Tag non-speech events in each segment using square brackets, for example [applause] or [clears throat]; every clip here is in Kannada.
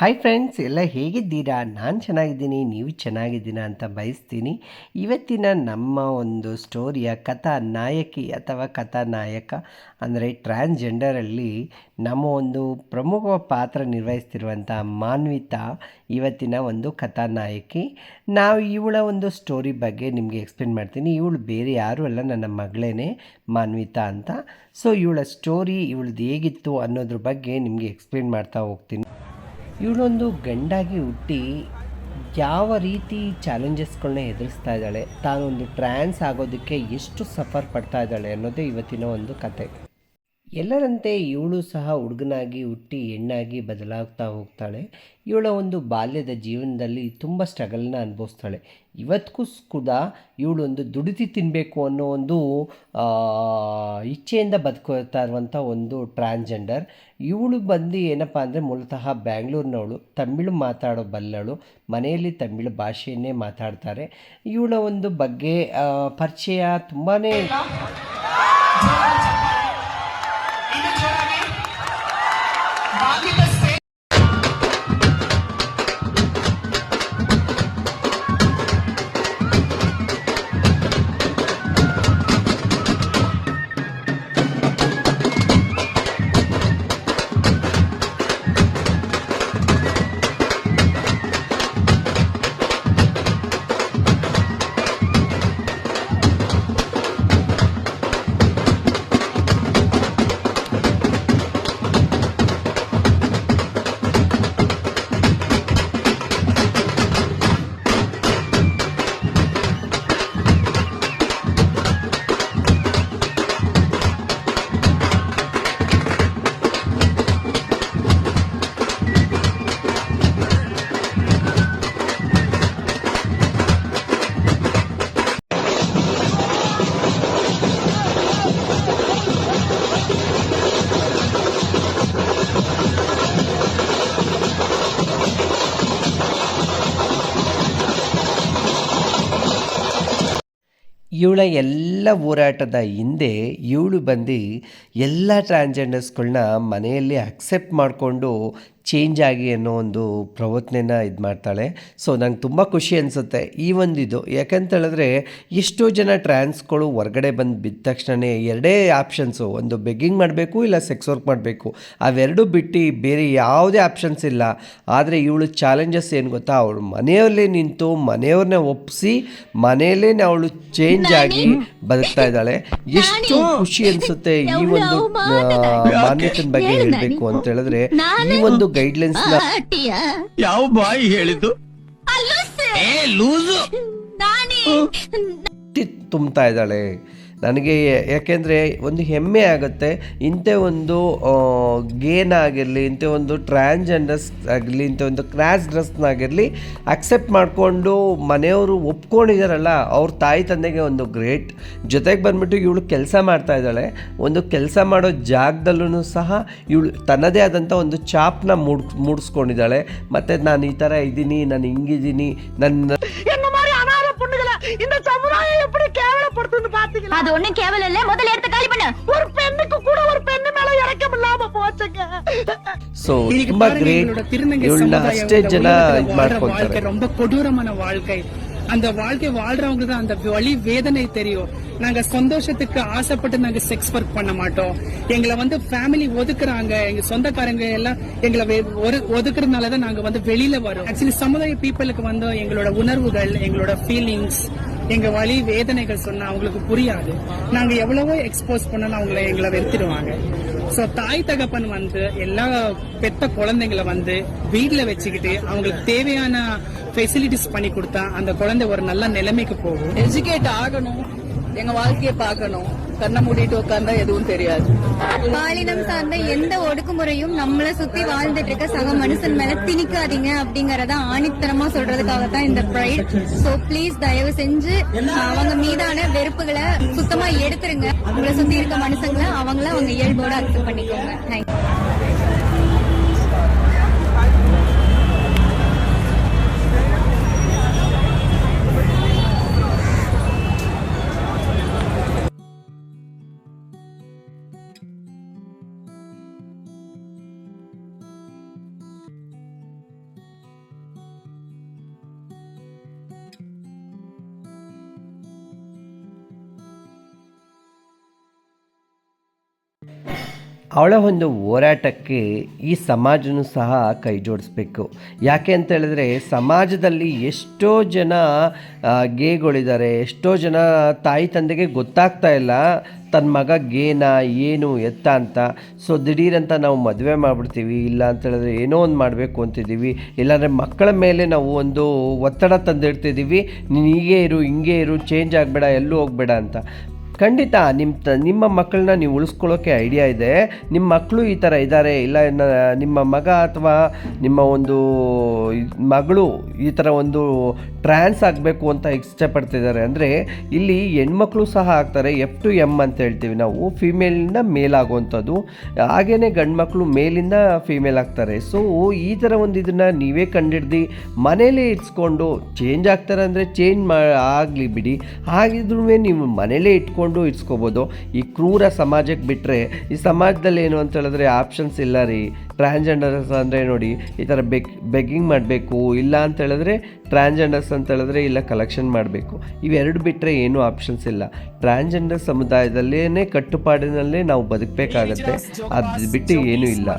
ಹಾಯ್ ಫ್ರೆಂಡ್ಸ್ ಎಲ್ಲ ಹೇಗಿದ್ದೀರಾ? ನಾನು ಚೆನ್ನಾಗಿದ್ದೀನಿ, ನೀವು ಚೆನ್ನಾಗಿದ್ದೀರಾ ಅಂತ ಬಯಸ್ತೀನಿ. ಇವತ್ತಿನ ನಮ್ಮ ಒಂದು ಸ್ಟೋರಿಯ ಕಥಾ ನಾಯಕಿ ಅಥವಾ ಕಥಾನಾಯಕ ಅಂದರೆ ಟ್ರಾನ್ಸ್ಜೆಂಡರಲ್ಲಿ ನಮ್ಮ ಒಂದು ಪ್ರಮುಖ ಪಾತ್ರ ನಿರ್ವಹಿಸ್ತಿರುವಂಥ ಮಾನ್ವಿತಾ ಇವತ್ತಿನ ಒಂದು ಕಥಾನಾಯಕಿ ನಾವು ಇವಳ ಒಂದು ಸ್ಟೋರಿ ಬಗ್ಗೆ ನಿಮಗೆ ಎಕ್ಸ್ಪ್ಲೇನ್ ಮಾಡ್ತೀನಿ. ಇವಳು ಬೇರೆ ಯಾರೂ ಅಲ್ಲ, ನನ್ನ ಮಗಳೇ ಮಾನ್ವಿತಾ ಅಂತ. ಸೊ ಇವಳ ಸ್ಟೋರಿ ಇವಳದ್ದು ಹೇಗಿತ್ತು ಅನ್ನೋದ್ರ ಬಗ್ಗೆ ನಿಮಗೆ ಎಕ್ಸ್ಪ್ಲೇನ್ ಮಾಡ್ತಾ ಹೋಗ್ತೀನಿ. ಇವಳೊಂದು ಗಂಡಾಗಿ ಹುಟ್ಟಿ ಯಾವ ರೀತಿ ಚಾಲೆಂಜಸ್ಗಳನ್ನ ಎದುರಿಸ್ತಾ ಇದ್ದಾಳೆ, ತಾನೊಂದು ಟ್ರ್ಯಾನ್ಸ್ ಆಗೋದಕ್ಕೆ ಎಷ್ಟು ಸಫರ್ ಪಡ್ತಾ ಇದ್ದಾಳೆ ಅನ್ನೋದೇ ಇವತ್ತಿನ ಒಂದು ಕತೆ. ಎಲ್ಲರಂತೆ ಇವಳು ಸಹ ಹುಡುಗನಾಗಿ ಹುಟ್ಟಿ ಹೆಣ್ಣಾಗಿ ಬದಲಾಗ್ತಾ ಹೋಗ್ತಾಳೆ. ಇವಳ ಒಂದು ಬಾಲ್ಯದ ಜೀವನದಲ್ಲಿ ತುಂಬ ಸ್ಟ್ರಗಲ್ನ ಅನುಭವಿಸ್ತಾಳೆ. ಇವತ್ತಿಗೂ ಕೂಡ ಒಂದು ದುಡಿದು ತಿನ್ನಬೇಕು ಅನ್ನೋ ಒಂದು ಇಚ್ಛೆಯಿಂದ ಬದುಕೋತಾ ಇರುವಂಥ ಒಂದು ಟ್ರಾನ್ಸ್ಜೆಂಡರ್ ಇವಳು ಬಂದು ಏನಪ್ಪ ಅಂದರೆ ಮೂಲತಃ ಬ್ಯಾಂಗ್ಳೂರಿನವಳು, ತಮಿಳು ಮಾತಾಡೋ ಬಲ್ಲಳು, ಮನೆಯಲ್ಲಿ ತಮಿಳು ಭಾಷೆಯನ್ನೇ ಮಾತಾಡ್ತಾರೆ. ಇವಳ ಒಂದು ಬಗ್ಗೆ ಪರಿಚಯ ತುಂಬಾ ಇವಳ ಎಲ್ಲ ಹೋರಾಟದ ಹಿಂದೆ ಇವಳು ಬಂದು ಎಲ್ಲ ಟ್ರಾನ್ಜೆಂಡರ್ಸ್ಗಳನ್ನ ಮನೆಯಲ್ಲಿ ಅಕ್ಸೆಪ್ಟ್ ಮಾಡಿಕೊಂಡು ಚೇಂಜ್ ಆಗಿ ಅನ್ನೋ ಒಂದು ಪ್ರವರ್ತನೆನ ಇದು ಮಾಡ್ತಾಳೆ. ಸೊ ನಂಗೆ ತುಂಬ ಖುಷಿ ಅನಿಸುತ್ತೆ ಈ ಒಂದಿದು. ಯಾಕಂತ ಹೇಳಿದ್ರೆ ಎಷ್ಟೋ ಜನ ಟ್ರಾನ್ಸ್ಗಳು ಹೊರಗಡೆ ಬಂದು ಬಿದ್ದ ತಕ್ಷಣವೇ ಎರಡೇ ಆಪ್ಷನ್ಸು ಒಂದು ಬೆಗ್ಗಿಂಗ್ ಮಾಡಬೇಕು ಇಲ್ಲ ಸೆಕ್ಸ್ ವರ್ಕ್ ಮಾಡಬೇಕು. ಅವೆರಡು ಬಿಟ್ಟು ಬೇರೆ ಯಾವುದೇ ಆಪ್ಷನ್ಸ್ ಇಲ್ಲ. ಆದರೆ ಇವಳು ಚಾಲೆಂಜಸ್ ಏನು ಗೊತ್ತಾ? ಅವಳು ಮನೆಯಲ್ಲೇ ನಿಂತು ಮನೆಯವ್ರನ್ನ ಒಪ್ಪಿಸಿ ಮನೆಯಲ್ಲೇ ಅವಳು ಚೇಂಜ್ ಆಗಿ ಬದುಕ್ತಾ ಇದ್ದಾಳೆ. ಎಷ್ಟು ಖುಷಿ ಅನಿಸುತ್ತೆ ಈ ಒಂದು ಮಾನ್ಯತನ ಬಗ್ಗೆ ಹೇಳಬೇಕು ಅಂತ ಹೇಳಿದ್ರೆ ಈ ಒಂದು ಗೈಡ್ಲೈನ್ಸ್ ಲೈನ್ಸ್ ಆಟಿಯ? ಯಾವ ಬಾಯಿ ಹೇಳಿದ್ದು? ಏ ಲೂಸು. ನಾನೇ ತುಂಬ್ತಾ ಇದ್ದಾಳೆ. ನನಗೆ ಯಾಕೆಂದರೆ ಒಂದು ಹೆಮ್ಮೆ ಆಗುತ್ತೆ ಇಂಥ ಒಂದು ಗೇನ್ ಆಗಿರಲಿ ಇಂಥ ಒಂದು ಟ್ರಾನ್ಸ್ಜೆಂಡರ್ಸ್ ಆಗಲಿ ಇಂಥ ಒಂದು ಕ್ರಾಸ್ ಡ್ರೆಸ್ನಾಗಿರಲಿ ಅಕ್ಸೆಪ್ಟ್ ಮಾಡಿಕೊಂಡು ಮನೆಯವರು ಒಪ್ಕೊಂಡಿದ್ದಾರಲ್ಲ ಅವ್ರ ತಾಯಿ ತಂದೆಗೆ ಒಂದು ಗ್ರೇಟ್ ಜೊತೆಗೆ ಬಂದ್ಬಿಟ್ಟು ಇವಳು ಕೆಲಸ ಮಾಡ್ತಾ ಇದ್ದಾಳೆ. ಒಂದು ಕೆಲಸ ಮಾಡೋ ಜಾಗದಲ್ಲೂ ಸಹ ಇವಳು ತನ್ನದೇ ಆದಂಥ ಒಂದು ಚಾಪ್ನ ಮೂಡ್, ಮೂಡಿಸ್ಕೊಂಡಿದ್ದಾಳೆ. ಮತ್ತು ನಾನು ಈ ಥರ ಇದ್ದೀನಿ, ನಾನು ಹಿಂಗಿದ್ದೀನಿ ನನ್ನ அது ஒண்ணும் கேவலம் இல்ல முதல்ல எடுத்து காலி பண்ணு ஒரு பெண்ணுக்கு கூட ஒரு பெண்ணு மேல இறக்கம் இல்லாம போச்சுங்க ಸೊ இன்னைக்கு ತುಂಬ பாருங்க, ಗ್ರೇಟ್ எங்களோட திருநங்கை ಇವಳನ್ನ சமுதாயம் ಅಷ್ಟೇ இந்த ಜನ உலகத்துல ಇದು வாழ்ற ಮಾಡ್ಕೊತಾರೆ வாழ்க்கை ரொம்ப கொடூரமான வாழ்க்கை அந்த வாழ்க்கை வாழ்றவங்க தான் அந்த வழி வேதனை தெரியும் நாங்க சந்தோஷத்துக்கு ஆசைப்பட்டு நாங்க செக்ஸ் ஒர்க் பண்ண மாட்டோம் எங்களை வந்து ஃபேமிலி ஒதுக்குறாங்க எங்க சொந்தக்காரங்க எல்லாம் எங்களை வெ- ஒரு- ஒதுக்குறதுனால தான் நாங்க வந்து வெளியில வரோம் ஆக்சுவலி சமுதாய பீப்புளுக்கு வந்து எங்களோட உணர்வுகள் எங்களோட ஃபீலிங்ஸ் எங்க வழி வேதனைகள் சொன்னா அவங்களுக்கு புரியாது. நாங்க எவ்வளவோ எக்ஸ்போஸ் பண்ணாலும் அவங்கள எங்களை வெறுத்துடுவாங்க. சோ தாய் தகப்பன் வந்து எல்லா பெத்த குழந்தைங்களை வந்து வீட்டில் வச்சுக்கிட்டு அவங்களுக்கு தேவையான ஃபெசிலிட்டிஸ் பண்ணி கொடுத்தா அந்த குழந்தை ஒரு நல்ல நிலைமைக்கு போகும். எஜுகேட் ஆகணும். எங்க வாழ்க்கையை பார்க்கணும். கண்ணை மூடிட்டு உட்கார்ந்தா எதுவும் தெரியாது. பாலினம் சார்ந்த எந்த ஒடுக்குமுறையும் நம்மள சுத்தி வாழ்ந்துட்டு இருக்க சக மனுஷன் மேல திணிக்காதீங்க அப்படிங்கறத ஆணித்தனமா சொல்றதுக்காக தான் இந்த பிரைட் சோ ப்ளீஸ் தயவு செஞ்சு அவங்க மீதான வெறுப்புகளை சுத்தமா எடுத்துருங்க. உங்களை சுத்தி இருக்க மனுஷங்களை அவங்கள அவங்க இயல்போட அக்செப்ட் பண்ணிக்கோங்க. Thank ಅವಳ ಒಂದು ಹೋರಾಟಕ್ಕೆ ಈ ಸಮಾಜನೂ ಸಹ ಕೈ ಜೋಡಿಸ್ಬೇಕು. ಯಾಕೆ ಅಂತ ಹೇಳಿದ್ರೆ ಸಮಾಜದಲ್ಲಿ ಎಷ್ಟೋ ಜನ ಗೇಗಳಿದ್ದಾರೆ, ಎಷ್ಟೋ ಜನ ತಾಯಿ ತಂದೆಗೆ ಗೊತ್ತಾಗ್ತಾ ಇಲ್ಲ ತನ್ನ ಮಗ ಗೇನ, ಏನು, ಎತ್ತ ಅಂತ. ಸೊ, ದಿಢೀರಂತ ನಾವು ಮದುವೆ ಮಾಡಿಬಿಡ್ತೀವಿ, ಇಲ್ಲ ಅಂತ ಹೇಳಿದ್ರೆ ಏನೋ ಒಂದು ಮಾಡಬೇಕು ಅಂತಿದ್ದೀವಿ. ಇಲ್ಲಾಂದರೆ ಮಕ್ಕಳ ಮೇಲೆ ನಾವು ಒಂದು ಒತ್ತಡ ತಂದಿಡ್ತಿದ್ದೀವಿ. ನೀನು ಹೀಗೆ ಇರು, ಹಿಂಗೆ ಇರು ಚೇಂಜ್ ಆಗಬೇಡ, ಎಲ್ಲೂ ಹೋಗಬೇಡ ಅಂತ. ಖಂಡಿತ ನಿಮ್ಮ ತ, ನಿಮ್ಮ ಮಕ್ಕಳನ್ನ ನೀವು ಉಳಿಸ್ಕೊಳ್ಳೋಕ್ಕೆ ಐಡಿಯಾ ಇದೆ. ನಿಮ್ಮ ಮಕ್ಕಳು ಈ ಥರ ಇದ್ದಾರೆ ಇಲ್ಲ ನಿಮ್ಮ ಮಗ ಅಥವಾ ನಿಮ್ಮ ಒಂದು, ಮಗಳು ಈ ಥರ ಒಂದು ಟ್ರಾನ್ಸ್ ಆಗಬೇಕು ಅಂತ ಇಷ್ಟಪಡ್ತಿದ್ದಾರೆ ಅಂದರೆ ಇಲ್ಲಿ ಹೆಣ್ಮಕ್ಳು ಸಹ ಆಗ್ತಾರೆ ಎಫ್ ಟು ಎಂ ಅಂತ ಹೇಳ್ತೀವಿ ನಾವು. ಫಿಮೇಲಿಂದ ಮೇಲ್ ಆಗುವಂಥದ್ದು. ಹಾಗೇ ಗಂಡು ಮಕ್ಕಳು ಮೇಲಿಂದ ಫಿಮೇಲ್ ಆಗ್ತಾರೆ. ಸೊ ಈ ಥರ ಒಂದು ಇದನ್ನು ನೀವೇ ಕಂಡಿಡ್ದು, ಮನೇಲೇ ಇಟ್ಸ್ಕೊಂಡು ಚೇಂಜ್ ಆಗ್ತಾರೆ ಅಂದರೆ ಚೇಂಜ್ ಮಾ ಆಗಲಿ ಬಿಡಿ. ಹಾಗಿದ್ರೂ ನೀವು ಮನೇಲೇ ಇಟ್ಕೊಂಡು ಇಟ್ಸ್ಕೋಬೋದು. ಈ ಕ್ರೂರ ಸಮಾಜಕ್ಕೆ ಬಿಟ್ಟರೆ ಈ ಸಮಾಜದಲ್ಲಿ ಏನು ಅಂತ ಹೇಳಿದ್ರೆ ಆಪ್ಷನ್ಸ್ ಇಲ್ಲ ರೀ. ಟ್ರಾನ್ಸ್ಜೆಂಡರ್ಸ್ ಅಂದರೆ ನೋಡಿ ಈ ಥರ ಬೆಗ್ ಬೆಗ್ಗಿಂಗ್ ಮಾಡಬೇಕು ಇಲ್ಲ ಅಂತ ಹೇಳಿದ್ರೆ ಟ್ರಾನ್ಸ್ಜೆಂಡರ್ಸ್ ಅಂತ ಹೇಳಿದ್ರೆ ಇಲ್ಲ ಕಲೆಕ್ಷನ್ ಮಾಡಬೇಕು. ಇವೆರಡು ಬಿಟ್ಟರೆ ಏನೂ ಆಪ್ಷನ್ಸ್ ಇಲ್ಲ. ಟ್ರಾನ್ಸ್ಜೆಂಡರ್ ಸಮುದಾಯದಲ್ಲೇ ಕಟ್ಟುಪಾಡಿನಲ್ಲೇ ನಾವು ಬದುಕಬೇಕಾಗತ್ತೆ. ಅದು ಬಿಟ್ಟು ಏನೂ ಇಲ್ಲ.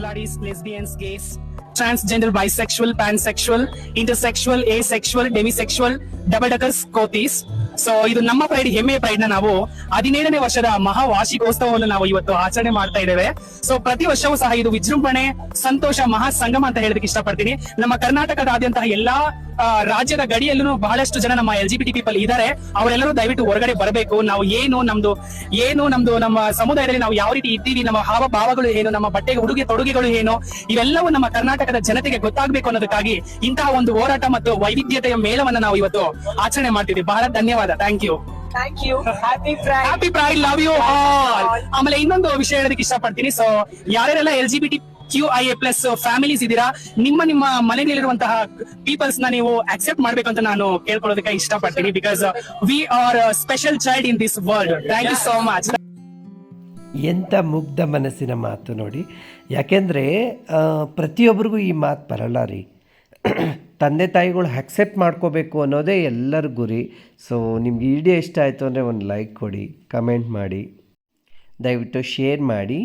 Transgender bisexual pansexual intersexual asexual demisexual double deckers kothis so ಇದು ನಮ್ಮ ಪ್ರೈಡ್ ಹೆಮ್ಮೆಯ ಪ್ರೈಡ್ನ ನಾವು ಹದಿನೇಳನೇ ವರ್ಷದ ಮಹಾ ವಾರ್ಷಿಕೋತ್ಸವವನ್ನು ನಾವು ಇವತ್ತು ಆಚರಣೆ ಮಾಡ್ತಾ ಇದ್ದೇವೆ. ಸೊ ಪ್ರತಿ ವರ್ಷವೂ ಸಹ ಇದು ವಿಜೃಂಭಣೆ, ಸಂತೋಷ, ಮಹಾ ಸಂಗಮ ಅಂತ ಹೇಳೋದಕ್ಕೆ ಇಷ್ಟಪಡ್ತೀನಿ. ನಮ್ಮ ಕರ್ನಾಟಕದಾದ್ಯಂತಹ ಎಲ್ಲಾ ರಾಜ್ಯದ ಗಡಿಯಲ್ಲೂ ಬಹಳಷ್ಟು ಜನ ನಮ್ಮ L G B T people ಇದ್ದಾರೆ. ಅವರೆಲ್ಲರೂ ದಯವಿಟ್ಟು ಹೊರಗಡೆ ಬರಬೇಕು. ನಾವು ಏನು ನಮ್ದು ಏನು ನಮ್ದು ನಮ್ಮ ಸಮುದಾಯದಲ್ಲಿ ನಾವು ಯಾವ ರೀತಿ ಇದ್ದೀವಿ ನಮ್ಮ ಹಾವ ಭಾವಗಳು ಏನು ನಮ್ಮ ಬಟ್ಟೆಗೆ ಉಡುಗೆ ತೊಡುಗೆಗಳು ಏನು ಇವೆಲ್ಲವೂ ನಮ್ಮ ಕರ್ನಾಟಕದ ಜನತೆಗೆ ಗೊತ್ತಾಗಬೇಕು ಅನ್ನೋದಕ್ಕಾಗಿ ಇಂತಹ ಒಂದು ಹೋರಾಟ ಮತ್ತು ವೈವಿಧ್ಯತೆಯ ಮೇಳವನ್ನ ನಾವು ಇವತ್ತು ಆಚರಣೆ ಮಾಡ್ತೀವಿ ಬಹಳ ಧನ್ಯವಾದ. Thank you thank you happy happy pride love you all ಆಮೇಲೆ ಇನ್ನೊಂದು ವಿಷಯ ಹೇಳೋದಕ್ಕೆ ಇಷ್ಟಪಡ್ತೀನಿ. So ಯಾರ್ಯಾರೆಲ್ಲ L G B T Q I A plus families ಇದ್ದೀರಾ? ನಿಮ್ಮ ನಿಮ್ಮ ಮನೆಯಲ್ಲಿರುವಂತಹ ಪೀಪಲ್ಸ್ನ ನೀವು ಅಕ್ಸೆಪ್ಟ್ ಮಾಡ್ಬೇಕು ಅಂತ ನಾನು ಕೇಳ್ಕೊಳ್ಳೋದಕ್ಕೆ ಇಷ್ಟಪಡ್ತೀನಿ because we are special child in this world thank you so much ಎಂಥ ಮುಗ್ಧ ಮನಸ್ಸಿನ ಮಾತು ನೋಡಿ. ಯಾಕೆಂದರೆ ಪ್ರತಿಯೊಬ್ಬರಿಗೂ ಈ ಮಾತು ಬರಲ್ಲ ರೀ. [clears throat] ತಂದೆ ತಾಯಿಗಳು ಅಕ್ಸೆಪ್ಟ್ ಮಾಡ್ಕೋಬೇಕು ಅನ್ನೋದೇ ಎಲ್ಲರ ಗುರಿ ಸೊ ನಿಮ್ಗೆ ಈ ಇಷ್ಟ ಆಯಿತು ಅಂದರೆ ಒಂದು ಲೈಕ್ ಕೊಡಿ ಕಮೆಂಟ್ ಮಾಡಿ. ದಯವಿಟ್ಟು ಶೇರ್ ಮಾಡಿ.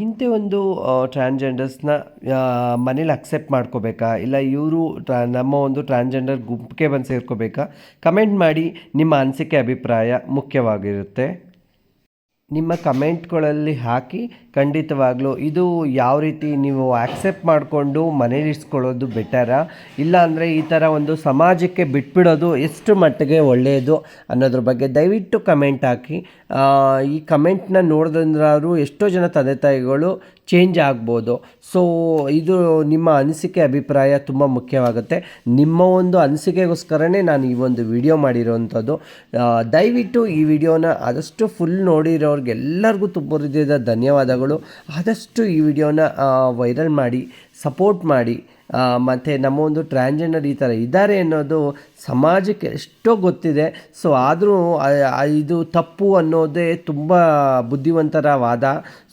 ಇಂಥ ಒಂದು ಟ್ರಾನ್ಜೆಂಡರ್ಸ್ನ ಮನೇಲಿ ಅಕ್ಸೆಪ್ಟ್ ಮಾಡ್ಕೋಬೇಕಾ? ಇಲ್ಲ ಇವರು ಟ್ರಾ, ನಮ್ಮ ಒಂದು ಟ್ರಾನ್ಜೆಂಡರ್ ಗುಂಪಿಗೆ ಬಂದು ಸೇರ್ಕೋಬೇಕಾ? ಕಮೆಂಟ್ ಮಾಡಿ ನಿಮ್ಮ ಅನಿಸಿಕೆ, ಅಭಿಪ್ರಾಯ ಮುಖ್ಯವಾಗಿರುತ್ತೆ. ನಿಮ್ಮ ಕಮೆಂಟ್ಗಳಲ್ಲಿ ಹಾಕಿ ಖಂಡಿತವಾಗ್ಲೂ ಇದು ಯಾವ ರೀತಿ ನೀವು ಆಕ್ಸೆಪ್ಟ್ ಮಾಡಿಕೊಂಡು ಮನೇಲಿರಿಸ್ಕೊಳ್ಳೋದು ಬೆಟರ ಇಲ್ಲ ಅಂದರೆ ಈ ಥರ ಒಂದು ಸಮಾಜಕ್ಕೆ ಬಿಟ್ಬಿಡೋದು ಎಷ್ಟು ಮಟ್ಟಿಗೆ ಒಳ್ಳೆಯದು ಅನ್ನೋದ್ರ ಬಗ್ಗೆ ದಯವಿಟ್ಟು ಕಮೆಂಟ್ ಹಾಕಿ. ಈ ಕಮೆಂಟ್ನ ನೋಡಿದ್ರಾದ್ರು ಎಷ್ಟೋ ಜನ ತಂದೆ ತಾಯಿಗಳು ಚೇಂಜ್ ಆಗ್ಬೋದು. ಸೊ ಇದು ನಿಮ್ಮ ಅನಿಸಿಕೆ ಅಭಿಪ್ರಾಯ ತುಂಬ ಮುಖ್ಯವಾಗುತ್ತೆ. ನಿಮ್ಮ ಒಂದು ಅನಿಸಿಕೆಗೋಸ್ಕರನೇ ನಾನು ಈ ಒಂದು ವಿಡಿಯೋ ಮಾಡಿರೋವಂಥದ್ದು ದಯವಿಟ್ಟು ಈ ವಿಡಿಯೋನ ಆದಷ್ಟು ಫುಲ್ ನೋಡಿರೋರಿಗೆಲ್ಲರಿಗೂ ತುಂಬ ಹೃದಯದ ಧನ್ಯವಾದಗಳು. ಆದಷ್ಟು ಈ ವಿಡಿಯೋನ ವೈರಲ್ ಮಾಡಿ. ಸಪೋರ್ಟ್ ಮಾಡಿ ಮತ್ತು ನಮ್ಮ ಒಂದು ಟ್ರಾನ್ಜೆಂಡರ್ ಈ ಥರ ಇದ್ದಾರೆ ಅನ್ನೋದು ಸಮಾಜಕ್ಕೆ ಎಷ್ಟೋ ಗೊತ್ತಿದೆ. ಸೊ ಆದರೂ ಇದು ತಪ್ಪು ಅನ್ನೋದೇ ತುಂಬ ಬುದ್ಧಿವಂತರ ವಾದ.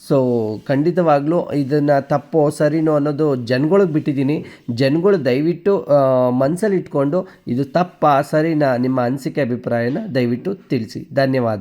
ಸೊ ಖಂಡಿತವಾಗ್ಲೂ ಇದನ್ನು ತಪ್ಪು, ಸರಿನೋ ಅನ್ನೋದು ಜನಗಳಿಗೆ ಬಿಟ್ಟಿದ್ದೀನಿ. ಜನಗಳು ದಯವಿಟ್ಟು ಮನಸ್ಸಲ್ಲಿ ಇಟ್ಕೊಂಡು ಇದು ತಪ್ಪಾ, ಸರಿನಾ ನಿಮ್ಮ ಅನಿಸಿಕೆ ಅಭಿಪ್ರಾಯನ ದಯವಿಟ್ಟು ತಿಳಿಸಿ. ಧನ್ಯವಾದ.